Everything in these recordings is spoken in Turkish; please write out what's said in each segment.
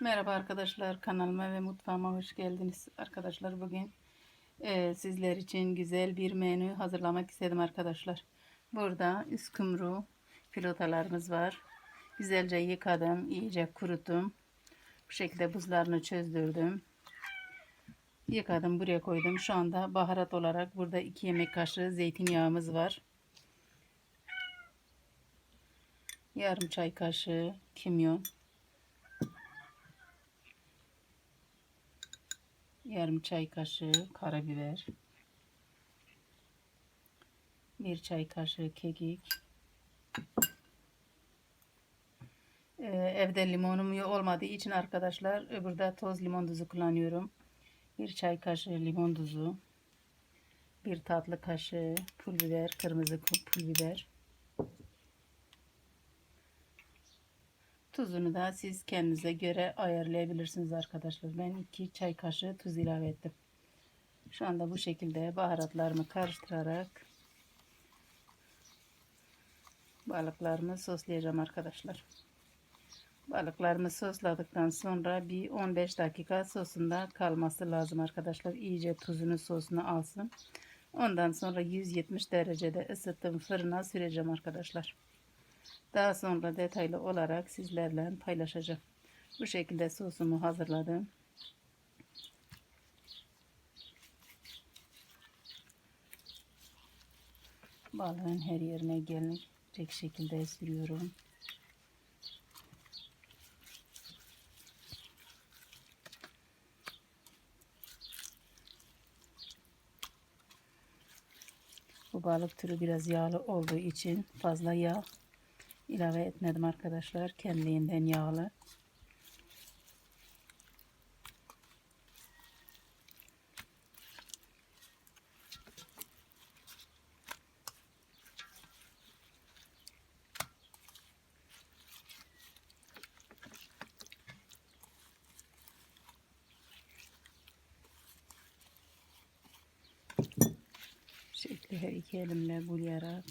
Merhaba arkadaşlar kanalıma ve mutfağıma hoş geldiniz. Arkadaşlar bugün e, sizler için güzel bir menü hazırlamak istedim arkadaşlar. Burada üskümru filotalarımız var. Güzelce yıkadım, iyice kuruttum. Bu şekilde buzlarını çözdürdüm. Yıkadım buraya koydum. Şu anda baharat olarak burada 2 yemek kaşığı zeytinyağımız var. Yarım çay kaşığı kimyon. Yarım çay kaşığı karabiber, bir çay kaşığı kekik, Ee, evde limonum olmadığı için arkadaşlar burada toz limon tuzu kullanıyorum. Bir çay kaşığı limon tuzu, bir tatlı kaşığı pul biber, kırmızı pul biber. Tuzunu da siz kendinize göre ayarlayabilirsiniz arkadaşlar. Ben 2 çay kaşığı tuz ilave ettim. Şu anda bu şekilde baharatlarımı karıştırarak balıklarımı soslayacağım arkadaşlar. Balıklarımı sosladıktan sonra bir 15 dakika sosunda kalması lazım arkadaşlar. İyice tuzunu sosunu alsın. Ondan sonra 170 derecede ısıttım fırına süreceğim arkadaşlar. Daha sonra detaylı olarak sizlerle paylaşacağım. Bu şekilde sosumu hazırladım. Balığın her yerine gelecek şekilde sürüyorum. Bu balık türü biraz yağlı olduğu için fazla yağ ilave etmedim arkadaşlar. Kendiliğinden yağlı. Şekli her iki elimle bulayarak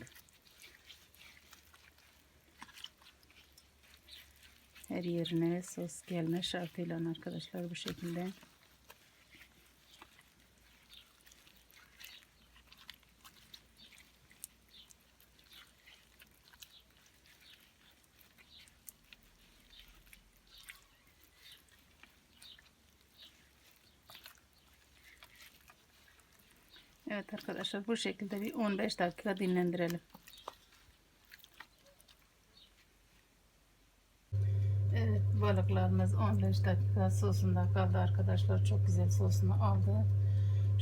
her yerine sos gelme şartıyla arkadaşlar bu şekilde. Evet arkadaşlar bu şekilde bir 15 dakika dinlendirelim. 15 dakika sosunda kaldı arkadaşlar. Çok güzel sosunu aldı.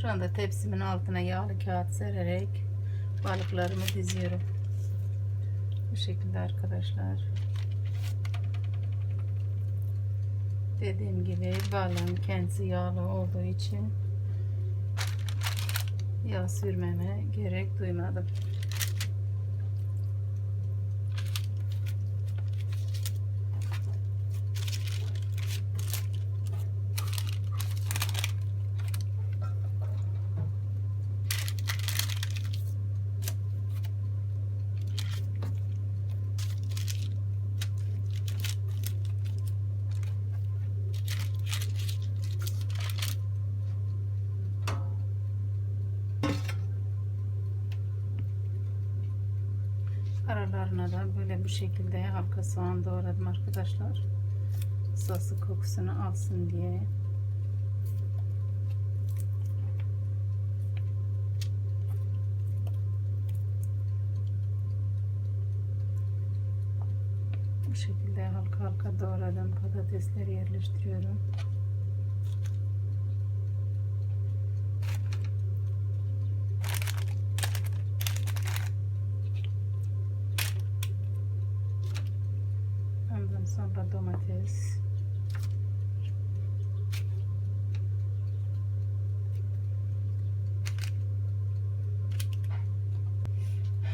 Şu anda tepsimin altına yağlı kağıt sererek balıklarımı diziyorum. Bu şekilde arkadaşlar. Dediğim gibi balığın kendisi yağlı olduğu için yağ sürmeme gerek duymadım. Aralarına da böyle bu şekilde halka soğan doğradım arkadaşlar. Sosu kokusunu alsın diye. Bu şekilde halka halka doğradım. Patatesleri yerleştiriyorum. Ondan sonra domates.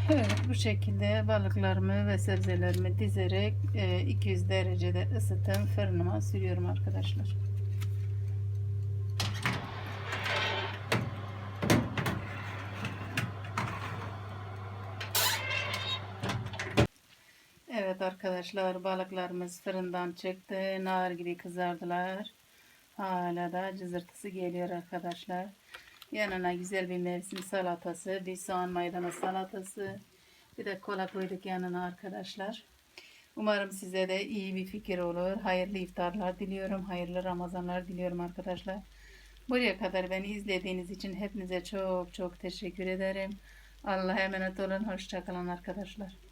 Evet bu şekilde balıklarımı ve sebzelerimi dizerek e, 200 derecede ısıtım fırınıma sürüyorum arkadaşlar. Evet arkadaşlar balıklarımız fırından çıktı. Nar gibi kızardılar. Hala da cızırtısı geliyor arkadaşlar. Yanına güzel bir mevsim salatası, bir soğan maydanoz salatası. Bir de kola koyduk yanına arkadaşlar. Umarım size de iyi bir fikir olur. Hayırlı iftarlar diliyorum. Hayırlı Ramazanlar diliyorum arkadaşlar. Buraya kadar beni izlediğiniz için hepinize çok çok teşekkür ederim. Allah'a emanet olun. Hoşçakalın arkadaşlar.